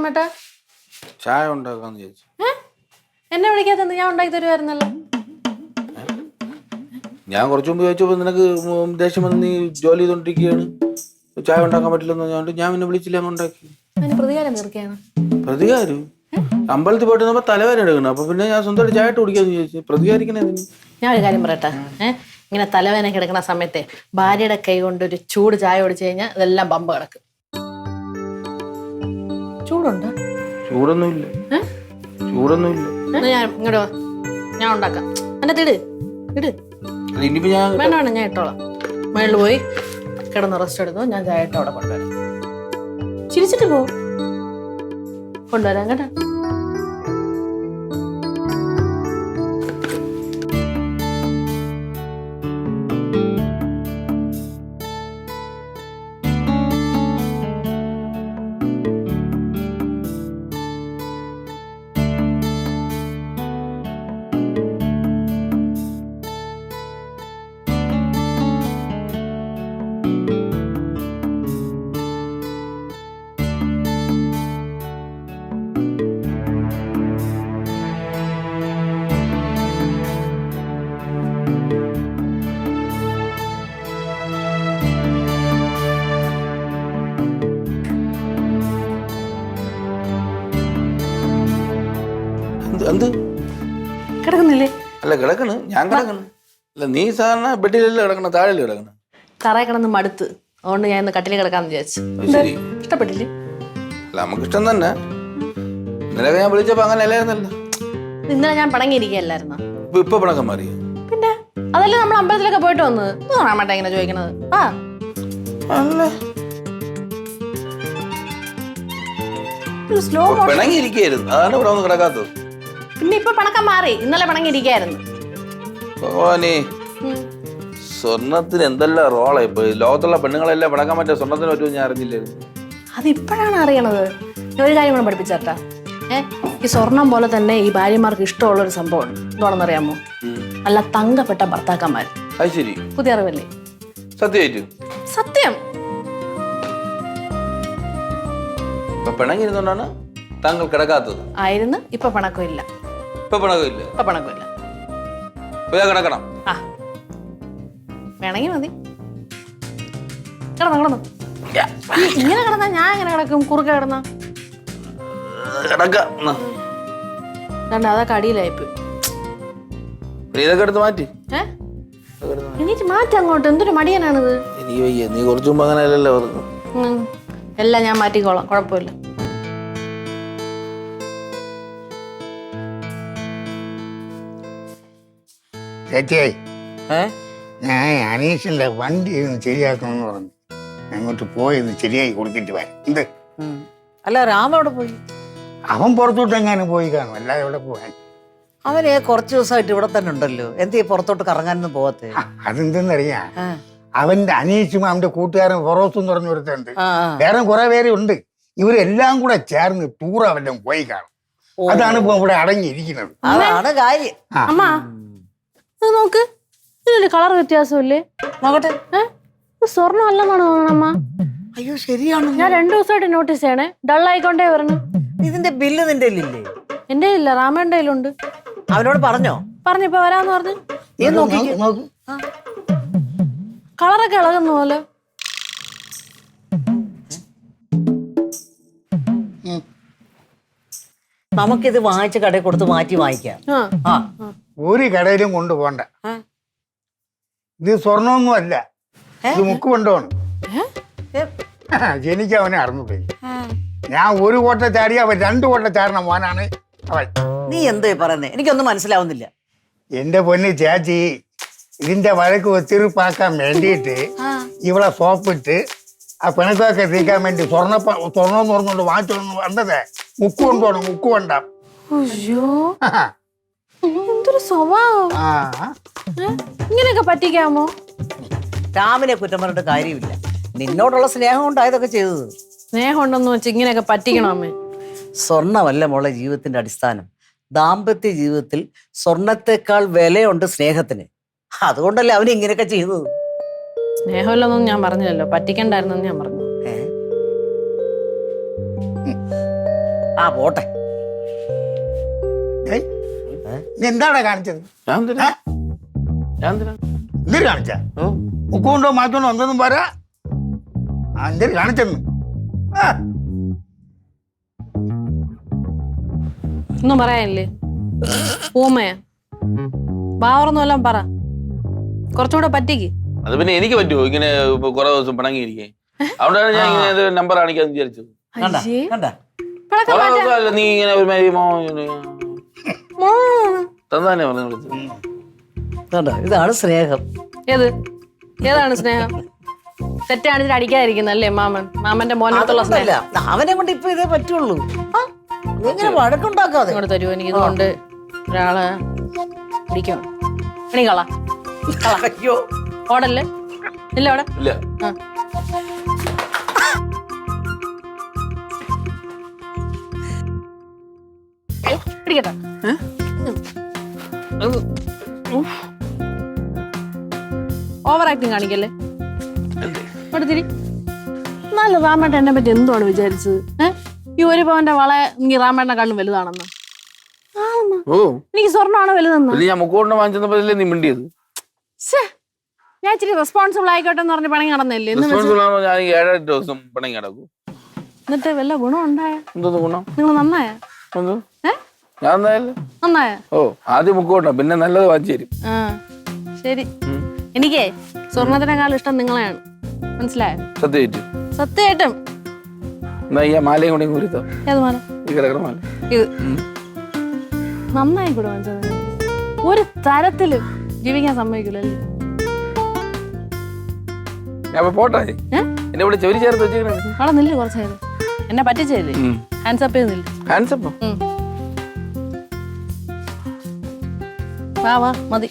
രാമേട്ടാ ചായ ഉണ്ടാക്കാന്ന് ചോദിച്ചു എന്നെ വിളിക്കാത്തത് ഞാൻ ഉണ്ടാക്കി തരുമായിരുന്നല്ലോ ഞാൻ കുറച്ചു മുമ്പ് ചോദിച്ചപ്പോ നിനക്ക് ദേഷ്യം വന്ന് നീ ജോലി ചെയ്തോണ്ടിരിക്കുകയാണ് ചായ ഉണ്ടാക്കാൻ പറ്റില്ലെന്ന് പറഞ്ഞുകൊണ്ട് ഞാൻ പിന്നെ വിളിച്ചില്ല അങ്ങ് ഉണ്ടാക്കി. പ്രതികാരം തീർക്കുകയാണ്. പ്രതികാരം? അമ്പലത്തിൽ പോയിട്ട് വന്നപ്പോ തലവേദന എടുക്കണം? അപ്പൊ പിന്നെ ഞാൻ സ്വന്തമായിട്ട് ചായ ഇട്ട് കുടിക്കാന്ന് ചോദിച്ചു പ്രതികാരിക്കണേ ഞാൻ ഒരു കാര്യം പറയട്ടെ? ഇങ്ങനെ തലവേദന കിടക്കുന്ന സമയത്തെ ഭാര്യയുടെ കൈ കൊണ്ട് ഒരു ചൂട് ചായ ഒടിച്ചു കഴിഞ്ഞാൽ ഇതെല്ലാം ബമ്പ് കിടക്കും. ചൂടുണ്ടോ. ചൂടൊന്നുമില്ല. ഏഹ് ചൂടൊന്നുമില്ല. എന്നാ ഞാൻ ഇങ്ങോട്ട് വാ. ഞാൻ ഉണ്ടാക്കാം. എന്റെ ഇട് ഇട് അല്ല, ഇനിയിപ്പോ ഞാൻ വേണ്ട വേണ്ട ഞാൻ ഇട്ടോളാം. മേളിൽ പോയി കിടന്ന് റെസ്റ്റ് എടുത്തു ഞാൻ ചായ ഇട്ട് അവിടെ കൊണ്ടുവരാം. ചിരിച്ചിട്ട് പോ. കൊണ്ടുവരാം കേട്ടോ. കിടക്കുന്നില്ലേ? അല്ല കിടക്കണ്. ഞാൻ കിടക്കണ്. അല്ല നീ സാധാരണ ബെഡിലല്ലേ കിടക്കണ താഴെയല്ലേ കിടക്കണ തറയെ കിടന്ന് മടുത്ത്. അതുകൊണ്ട് ഞാൻ ഇന്ന് കട്ടിലിൽ കിടക്കാന്ന് വിചാരിച്ചു. ശരി. ഇഷ്ടപ്പെട്ടില്ലേ? അല്ല നമുക്ക് ഇഷ്ടം തന്നെ. ഇന്നലെ ഞാൻ വിളിച്ചപ്പോ അങ്ങനെ അല്ലായിരുന്നല്ലോ. ഇന്നലെ ഞാൻ പണങ്ങിയിരിക്കുകയല്ലായിരുന്നോ ഇപ്പൊ ഇപ്പൊ പിണക്കം മാറി. പിന്നെ? അതല്ലേ നമ്മൾ അമ്പലത്തിലൊക്കെ പോയിട്ട് വന്നത്? തോന്നാൻ വേണ്ട ഇങ്ങനെ ചോദിക്കണത്? ആ അല്ല? സ്ലോ പിണങ്ങിയിരിക്കായിരുന്നു അതാണ് ഇവിടെ ഒന്ന് കിടക്കാത്തത്. പിന്നെ ഇപ്പൊ പണക്കം മാറി. ഇന്നലെ പണങ്ങിയിരിക്കായിരുന്നു. ഭഗവാനെ സ്വർണത്തിന് എന്തെല്ലാം റോളാ ഇപ്പൊ? ലോകത്തുള്ള പെണ്ണുങ്ങളെല്ലാം പണക്കാൻ പറ്റിയ സ്വർണത്തിന് പറ്റുമെന്ന് ഞാൻ അറിഞ്ഞില്ലായിരുന്നു. അത് ഇപ്പോഴാണ് അറിയണത്. ഞാൻ ഒരു കാര്യം കൂടെ പഠിപ്പിച്ചേട്ടാ. ഏ ഈ സ്വർണം പോലെ തന്നെ ഈ ഭാര്യമാർക്ക് ഇഷ്ടമുള്ള ഒരു സംഭവമാണ്. എന്താണെന്ന് അറിയാമോ നല്ല തങ്കപ്പെട്ട ഭർത്താക്കന്മാർ. അത് ശരി. പുതിയ അറിവല്ലേ? സത്യമായിട്ടു. സത്യം. ഇപ്പൊ പിണങ്ങിരുന്നോണ്ടാണ് താങ്കൾ കിടക്കാത്തത്. ആയിരുന്നു ഇപ്പൊ പണക്കമില്ല ഇപ്പൊ പിണക്കമില്ല ഇപ്പൊ പണക്കമില്ല ഇപ്പൊ ഞാൻ കിടക്കണം. ആ. വേണമെങ്കിൽ മതി. കിടന്നു കിടന്നു. ഇങ്ങനെ കിടന്നാ ഞാൻ എങ്ങനെ കിടക്കും? കുറുക്കെ കിടന്ന. കണ്ട എടുത്ത് മാറ്റി. എനിക്ക് അങ്ങോട്ട്. എന്തൊരു മടിയനാണിത്. എനിക്ക് വയ്യ. നീ കുറച്ചു മുമ്പ് അങ്ങനെ അല്ലല്ലോ എല്ലാം ഞാൻ മാറ്റിക്കോളാം. കുഴപ്പമില്ല. ചേച്ചിയെ ഏ? ഞാൻ അനീഷിന്റെ വണ്ടി ഒന്ന് ശരിയാക്കണമെന്ന് പറഞ്ഞു. അങ്ങോട്ട് പോയി ഒന്ന് ശരിയാക്കി കൊടുത്തിട്ട് വരാം. എന്ത്? അല്ല രാമ അവിടെ പോയി? അവൻ പുറത്തോട്ട് എങ്ങാനും പോയി കാണും. അല്ലാതെ എവിടെ പോകാൻ? അവനെ കുറച്ച് ദിവസമായിട്ട് ഇവിടെ തന്നെ ഉണ്ടല്ലോ. എന്തേ പുറത്തോട്ട് കറങ്ങാനൊന്നും പോകത്തെ അതെന്തെന്നറിയാ? അവന്റെ അനീഷും അവന്റെ കൂട്ടുകാരൻ ഫൊറോസും എന്ന് പറഞ്ഞ ഒരുത്തുണ്ട്. വേറെ കുറെ പേര് ഉണ്ട്. ഇവരെല്ലാം കൂടെ ചേർന്ന് ടൂർ അവന്റെ പോയി കാണും. അതാണ് ഇപ്പൊ ഇവിടെ അടങ്ങിയിരിക്കുന്നത്. അതാണ് കാര്യം. അമ്മ ഇത് നോക്ക്. ഇതിന്റെ കളർ വ്യത്യാസമില്ലേ? നോക്കട്ടെ. സ്വർണം അല്ലെന്നാണ് തോന്നണം അമ്മ അയ്യോ ശരിയാണ് ഞാൻ രണ്ടു ദിവസമായിട്ട് നോട്ടീസ് ചെയ്യണേ. ഡൾ ആയിക്കൊണ്ടേ വരണം ഇതിന്റെ ബില്ല് നിന്റെ ഇല്ലേ എന്റെ ഇല്ല രാമേന്റെ കയ്യിലുണ്ട്. അവനോട് പറഞ്ഞോ? പറഞ്ഞിപ്പോ വരാന്ന് പറഞ്ഞു. നീ നോക്കിക്കേ നോക്ക് കളറൊക്കെ ഇളകുന്ന പോലെ. നമുക്കിത് വാങ്ങിച്ച് കടയിൽ കൊടുത്ത് മാറ്റി വാങ്ങിക്കാം. ആ. ആ. ഒരു കടയിലും കൊണ്ടുപോകണ്ട. ഇത് സ്വർണമൊന്നും അല്ല? ഇത് മുക്ക് കൊണ്ടുപോകണം ഏ, എനിക്ക് അവനെ അറിഞ്ഞുപോയി ഞാൻ ഒരു കോട്ട ചാടി അവൻ രണ്ട് കോട്ട ചാടണം മോനാണ് അവൻ. നീ എന്തോ പറയുന്നേ? എനിക്കൊന്നും മനസ്സിലാവുന്നില്ല. എന്റെ പൊന്ന് ചേച്ചി ഇതിന്റെ വഴക്ക് ഒത്തിരിപ്പാക്കാൻ വേണ്ടിയിട്ട് ഇവളെ സോപ്പിട്ട് ആ പിണക്കൊക്കെ തീക്കാൻ വേണ്ടി സ്വർണ സ്വർണം എന്ന് പറഞ്ഞുകൊണ്ട് വാങ്ങിച്ചോണ്ട് വന്നത്. മുക്ക് കൊണ്ടുപോകണം മുക്ക് കൊണ്ടാ സ്വഭാവം. ആ. ഇങ്ങനെയൊക്കെ പറ്റിക്കാമോ? രാമിനെ കുറ്റം പറഞ്ഞിട്ട് കാര്യമില്ല. നിന്നോടുള്ള സ്നേഹം ഉണ്ടായതൊക്കെ ചെയ്തത്. സ്നേഹം ഉണ്ടെന്ന് വെച്ച് ഇങ്ങനെയൊക്കെ പറ്റിക്കണോ അമ്മേ? സ്വർണമല്ല മോളെ ജീവിതത്തിന്റെ അടിസ്ഥാനം. ദാമ്പത്യ ജീവിതത്തിൽ സ്വർണത്തെക്കാൾ വിലയുണ്ട് സ്നേഹത്തിന്. അതുകൊണ്ടല്ലേ അവൻ ഇങ്ങനെയൊക്കെ ചെയ്തത്. സ്നേഹമില്ലെന്നൊന്നും ഞാൻ പറഞ്ഞില്ലല്ലോ. പറ്റിക്കണ്ടായിരുന്നെന്ന് ഞാൻ പറഞ്ഞു. ആ പോട്ടെ. നീ എന്താടാ കാണിച്ചത് എന്തിനു കാണിച്ച? ഉക്കുണ്ടോ മാറ്റോണ്ടോ എന്തൊന്നും പറ. എന്തിനു കാണിച്ചെന്ന്? ഒന്നും പറയാനില്ലേ? ഊമയാ. ബാവറൊന്നും എല്ലാം പറ. കുറച്ചുകൂടെ പറ്റിക്ക്. അത് പിന്നെ എനിക്ക് പറ്റുമോ? ഇങ്ങനെ കുറെ ദിവസം പിണങ്ങിയിരിക്കേ. അതുകൊണ്ടാണ് ഞാൻ ഇങ്ങനെ നമ്പർ കാണിക്കാന്ന് വിചാരിച്ചത്. കണ്ട. കണ്ട. നീ ഇങ്ങനെ ഒരു മാതിരി മോ. തന്നെ പറഞ്ഞു വിളിച്ചത്. കണ്ട? ഇതാണ് സ്നേഹം. ഏത്? ഏതാണ് സ്നേഹം? തെറ്റാണ് അടിക്കാതിരിക്കുന്നത് അടിക്കാതിരിക്കുന്നല്ലേ മാമൻ? മാമന്റെ മോനോടുള്ള. സ്നേഹം. അവനെ കൊണ്ട് ഇപ്പൊ ഇതേ പറ്റുള്ളൂ. നീ ഇങ്ങനെ വഴക്കുണ്ടാക്കാതെ. ഇങ്ങോട്ട് തരുമോ എനിക്ക് ഇതുകൊണ്ട് ഒരാളെ പിടിക്കണം എണീക്കള. അയ്യോ. ഓടല്ലേ? ഇല്ല അവിടെ ഇല്ല. ആ. ഓവർ ആക്ടിങ് കാണിക്കല്ലേ? എന്തേ? ഇവിടെ തിരി. നല്ല റാമേട്ട എന്നെ പറ്റി എന്തുവാണ് വിചാരിച്ചത്? ഏഹ് ഈ ഒരു പവന്റെ വള നീ കാണും വലുതാണെന്ന്. ഓ. എനിക്ക് സ്വർണമാണ് വലുതെന്ന്? വാങ്ങിച്ചത് വാങ്ങിച്ചപ്പോഴല്ലേ നീ മിണ്ടിയത്? ശ്ശേ, ഞാൻ ഇച്ചിരി റെസ്പോൺസിബിൾ ആയിക്കോട്ടെ എന്ന് പറഞ്ഞ് പണി നടന്നില്ലേ എന്ന് വെച്ച് റെസ്പോൺസിബിൾ ആണോ? ഞാൻ ഈ ഏഴെട്ട് ദിവസം കിടക്കും. എന്നിട്ട് വല്ല ഗുണം ഉണ്ടായ എന്തോന്ന് ഗുണം? നിങ്ങൾ നന്നായ? എന്തോ? ഞാൻ എന്തായാലും നന്നായ? ഓ ആദ്യം മുക്കോട്ടോ പിന്നെ നല്ലത് വാങ്ങിച്ചു തരും. ആ ശരി. എനിക്കേ സ്വർണത്തിനേക്കാൾ ഇഷ്ടം നിങ്ങളെയാണ്. മനസ്സിലായോ? സത്യമായിട്ടും. സത്യമായിട്ടും. എന്നാ ഈ മാലയും കൂടെ കുരുത്തോ ഏത് മാല? ഈ കിടക്കണ മാല. ഇത്. നന്നായി കൂടെ വാങ്ങിച്ചത് ഒരു തരത്തിൽ ജീവിക്കാൻ സമ്മതിക്കില്ലല്ലേ ഞാൻ ഇപ്പൊ പോട്ടെ. എന്നെ ഇവിടെ ചെവരി ചേർത്ത് വെച്ചിരിക്കണേ അവിടെ നില്ല് കുറച്ചായത് എന്നെ ഹാൻഡ്സപ്പോ വാ വാ മതി